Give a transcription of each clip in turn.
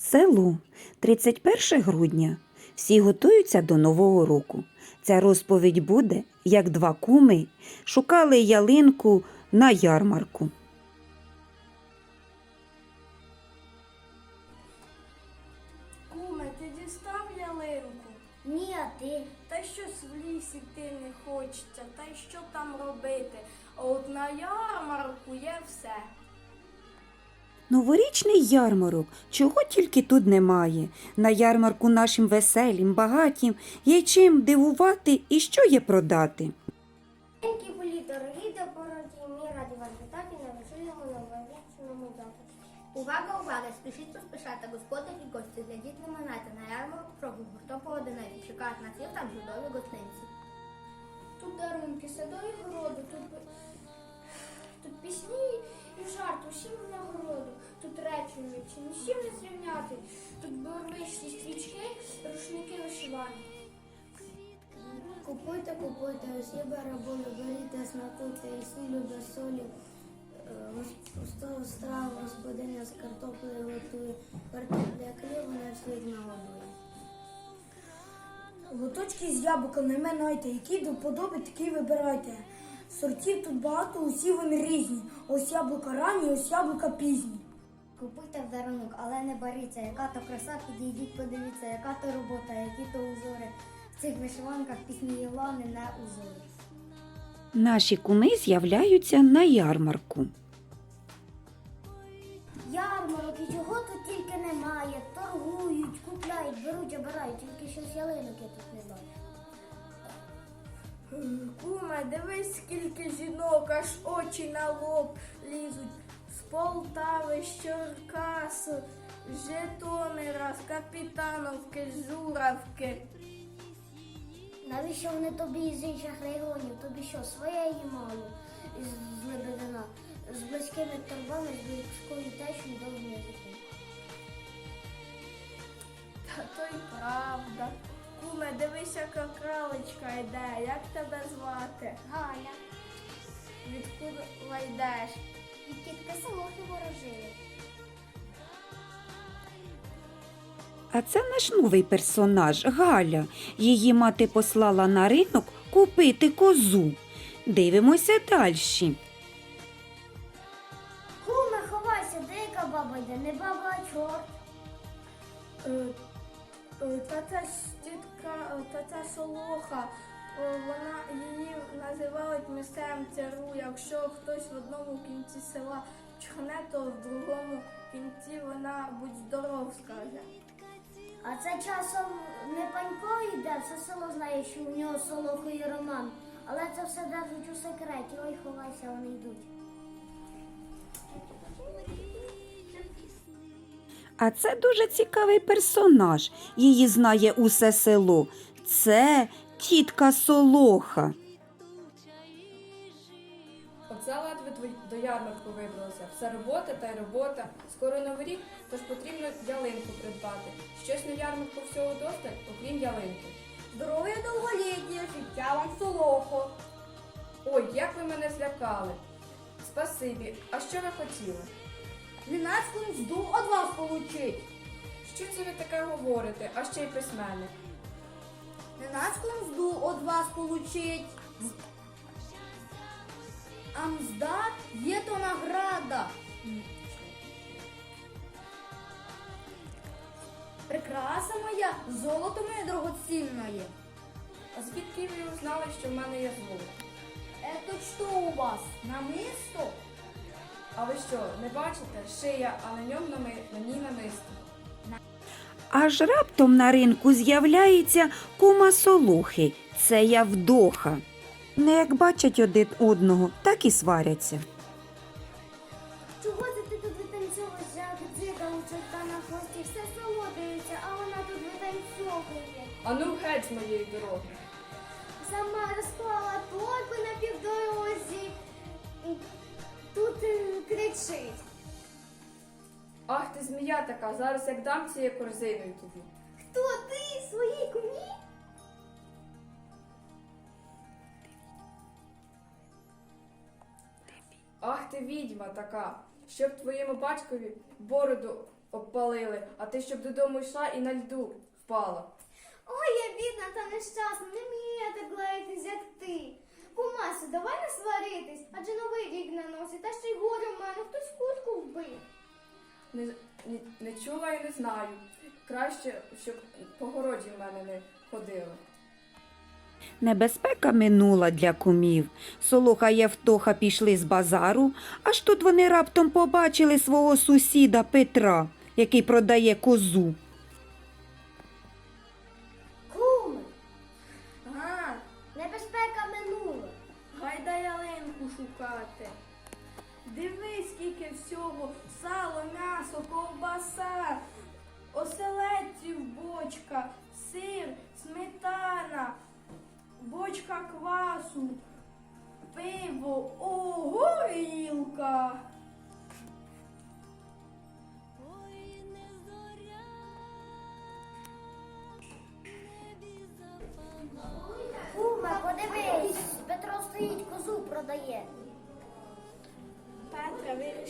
Село 31 грудня. Всі готуються до Нового року. Ця розповідь буде, як два куми шукали ялинку на ярмарку. Куме, ти дістав ялинку? Ні, а ти. Та щось в ліс іти не хочеться, та й що там робити? А от на ярмарку є все. Новорічний ярмарок, чого тільки тут немає. На ярмарку нашим веселім, багатім є чим дивувати і що є продати. Маленькі були дорогі до ми раді вас вітати на веселому новорічному завтра. Увага, увага! Спішіть поспішати, господарі і гості. Глядіть, не минайте на ярмарку прогулку. Хто по одиниці чекають на всіх там чудові гостинці. Тут дарунки, садові городу, тут, тут пісні і жарт, усім в нагороду. Тут речі вмічі, усім не зрівняти. Тут барвисті стрічки, рушники вишивані. Купуйте, купуйте, усі бараболи, беріть та смакуйте, і сілю без солі. Е, Густого страву господиня з картоплею готує, картопля хліб на всіх нагодує. Лоточки з яблуками минайте, які до вподоби, такі вибирайте. Сортів тут багато, усі вони різні. Ось яблука ранні, ось яблука пізні. Купуйте в дарунок, але не боріться, яка то краса, підійдіть, подивіться, яка то робота, які то узори. В цих вишиванках пісні Ілони не узори. Наші куми з'являються на ярмарку. Ярмарок і чого тут тільки немає. Торгують, купляють, беруть, обирають, тільки щось ялинок я тут не бачу. Куме, дивись, скільки жінок, аж очі на лоб лізуть. З Полтави, з Черкасу, з Житомира, з Капітановки, з Журавки. Навіщо вони тобі із інших регіонів? Тобі що, своєї мало з з Лебедина, з близькими торбами, з близькою течою довгим язиком. Та то й правда. Куме, дивись, яка кралечка йде. Як тебе звати? Галя, Відкуда йдеш? від тітки Солохи ворожили. А це наш новий персонаж Галя. Її мати послала на ринок купити козу. Дивимося далі. Куме, ховайся, де яка баба йде? Не баба, а чорт. Е, Та ця тітка, е, та ця солоха, е, вона її називають місцевим цару. Якщо хтось в одному кінці села чхне, то в другому кінці вона будь здоров скаже. А це часом не панько йде, все село знає, що у нього з Солохою роман. Але це все держать у секреті. Ой, ховайся, вони йдуть. А це дуже цікавий персонаж. Її знає усе село. Це тітка Солоха. Оце ледве до ярмарку вибралося. Все робота та й робота. Скоро новий рік, тож потрібно ялинку придбати. Щось на ярмарку всього досталь, окрім ялинки. Здоров'я довголіття, життя вам солохо. Ой, як ви мене злякали. Спасибі. А що ви хотіли? Ненацьку мзду од вас получить. Що це ви таке говорите, а ще й письменник? Ненацьку мзду од вас получить. А мзда є то награда. Прикраса моя, золото моє дорогоцінне. А звідки ви узнали, що в мене є зло? Это что у вас? Намисто? А ви що, не бачите? Шия, а на ньому нами... на ній намисто. Аж раптом на ринку з'являється кума Солохи. Це Явдоха. Не як бачать один одного, так і сваряться. Чого це ти тут витанцьовуєш, як дзига у чорта на хвості? Все село дивиться, а вона тут витанцьовує. А ну геть з моєї дороги. Сама розклала торби на півдорозі. Тут кричить. Ах ти змія така, зараз як дам цією корзиною тобі. Хто ти своїй кумі? Ах ти відьма така, щоб твоєму батькові бороду обпалили, а ти щоб додому йшла і на льду впала. Ой, я бідна та нещасна, не вмію я так лаятись, як ти. Кумасю, давай не сваритись, адже новий рік на носі, та ще й горе в мене, хтось курку вбив. Не, не, не чула і не знаю. Краще, щоб по городі в мене не ходили. Небезпека минула для кумів. Солоха і Євтоха пішли з базару, аж тут вони раптом побачили свого сусіда Петра, який продає козу.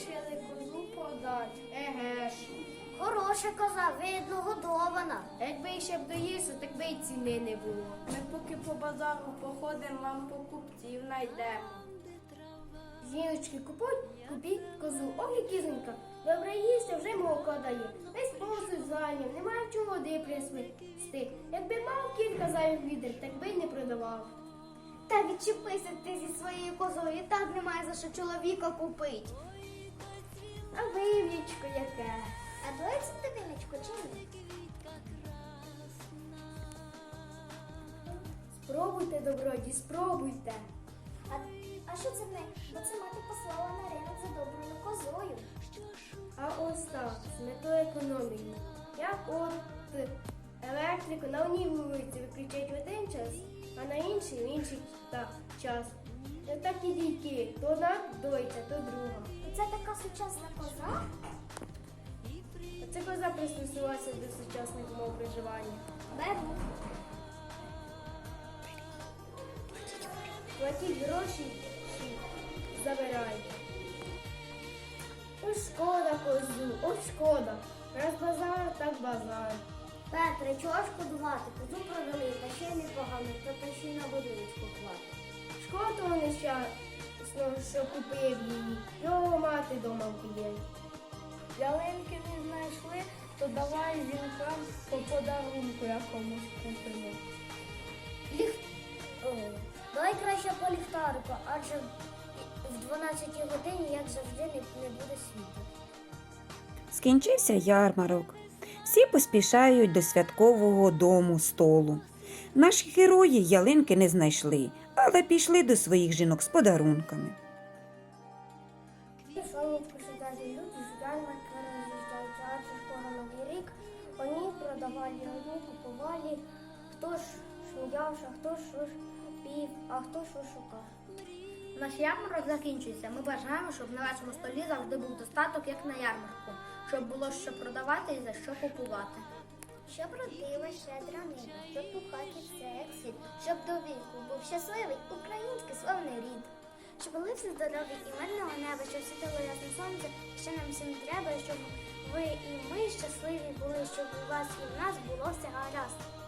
Вирішили козу продати. Еге ж. Хороша коза, видно, годована. Якби ще б доїсти, так би й ціни не було. Ми поки по базару походимо, вам покупців знайдемо. Жіночки, купуй, купіть козу. Ох, і кізонька. Добре їсти, вже молоко дає. Весь посуд зайняв, немає чого води присвисти. Якби мав кілька зайвих відер, так би й не продавав. Та відчепися ти зі своєю козою, і так немає за що чоловіка купить. А вив'ячко яке. А доється ти вив'ячко чи ні? Спробуйте, доброді, спробуйте. А, а що це не? Бо це мати послала на ринок за доброю козою. А ось так, з метою економії. Як от електрику на одній вулиці виключають в один час, а на інший в інший та, час. Так і дійки, то одна дойця, то друга. Це така сучасна коза? Ця коза пристосувалася до сучасних умов проживання. Беру. Платіть гроші і забирайте. Ось шкода козу, ось шкода. Раз базар, так базар. Петре, чого шкодувати? Козу продали, та ще й непогано, та ще й на водичку платить. Шкода того нещасного, що купив її. Його мати дома вб'є. Ялинки не знайшли, то давай жінкам по подарунку якомусь купимо. Ліх... Ой, Давай краще по ліхтарику, адже в 12 годині, як завжди, не буде світу. Скінчився ярмарок. Всі поспішають до святкового дому столу. Наші герої ялинки не знайшли, але пішли до своїх жінок з подарунками. Сонечко сюди люди роз'їжджаються, адже скоро новий рік. Вони продавали одні, купували, хто ж сміявся, хто ж що пів, а хто що шукав. Наш ярмарок закінчується. Ми бажаємо, щоб на вашому столі завжди був достаток, як на ярмарку, щоб було що продавати і за що купувати. Щоб родила щедра ниба, щоб у хаті все як щоб до віку був щасливий український славний рід. Щоб були всі здорові і мирного неба, щоб світило ясне сонце, що нам всім треба, щоб ви і ми щасливі були, щоб у вас і в нас було все гаразд.